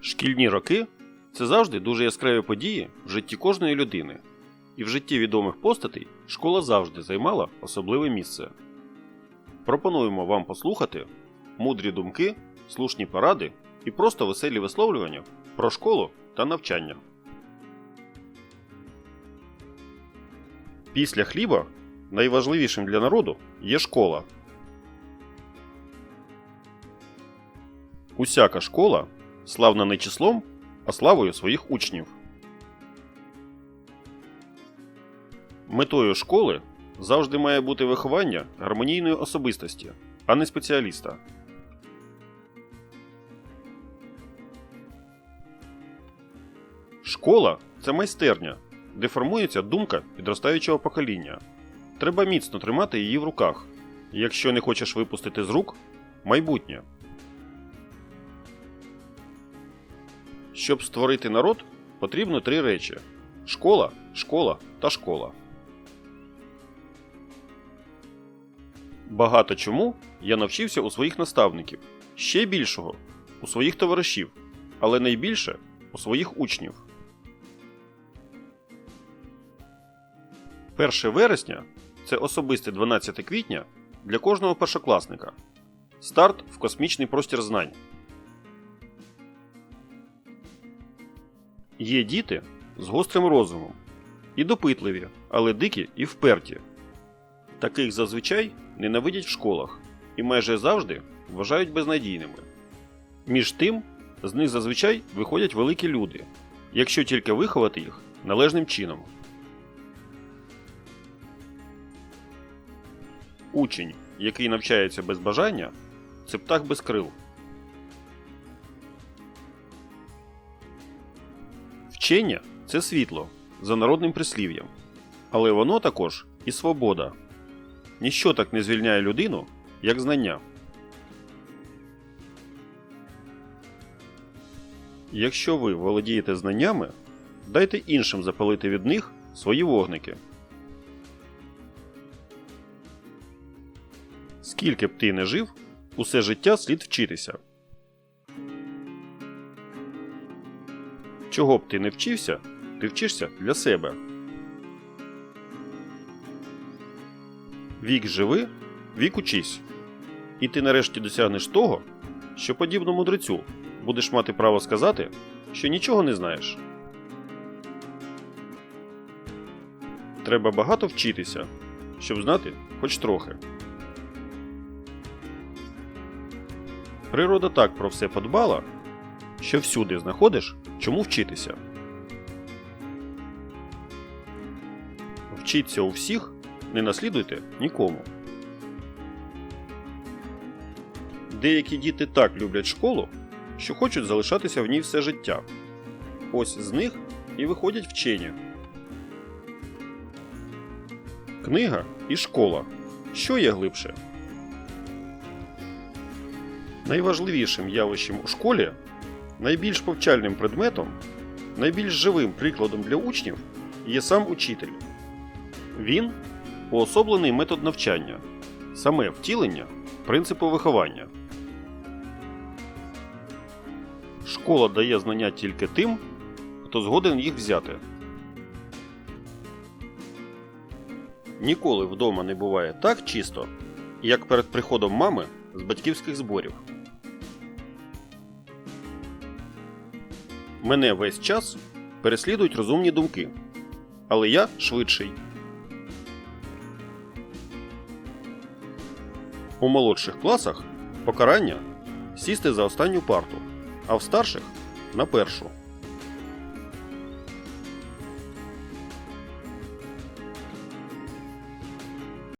Шкільні роки це завжди дуже яскраві події в житті кожної людини. І в житті відомих постатей школа завжди займала особливе місце. Пропонуємо вам послухати мудрі думки, слушні поради і просто веселі висловлювання про школу та навчання. Після хліба найважливішим для народу є школа. Усяка школа славна не числом, а славою своїх учнів. Метою школи завжди має бути виховання гармонійної особистості, а не спеціаліста. Школа це майстерня, де формується думка підростаючого покоління. Треба міцно тримати її в руках. Якщо не хочеш випустити з рук майбутнє. Щоб створити народ, потрібно три речі: школа, школа та школа. Багато чому я навчився у своїх наставників, ще більшого у своїх товаришів, але найбільше у своїх учнів. 1 вересня це особисте 12 квітня для кожного першокласника. Старт в космічний простір знань. Є діти з гострим розумом і допитливі, але дикі і вперті. Таких зазвичай ненавидять в школах і майже завжди вважають безнадійними. Між тим, з них зазвичай виходять великі люди, якщо тільки виховати їх належним чином. Учень, який навчається без бажання, це птах без крил. Вчення це світло за народним прислів'ям. Але воно також і свобода. Ніщо так не звільняє людину, як знання. Якщо ви володієте знаннями, дайте іншим запалити від них свої вогники. Скільки б ти не жив, усе життя слід вчитися. Чого б ти не вчився, ти вчишся для себе. Вік живи, вік учись. І ти нарешті досягнеш того, що подібно мудрецю будеш мати право сказати, що нічого не знаєш. Треба багато вчитися, щоб знати хоч трохи. Природа так про все подбала, що всюди знаходиш, чому вчитися. Вчіться у всіх, не наслідуйте нікому. Деякі діти так люблять школу, що хочуть залишатися в ній все життя. Ось з них і виходять вчені. Книга і школа. Що є глибше? Найважливішим явищем у школі, найбільш повчальним предметом, найбільш живим прикладом для учнів є сам учитель. Він уособлений метод навчання, саме втілення принципу виховання. Школа дає знання тільки тим, хто згоден їх взяти. Ніколи вдома не буває так чисто, як перед приходом мами з батьківських зборів. Мене весь час переслідують розумні думки, але я швидший. У молодших класах покарання сісти за останню парту, а в старших на першу.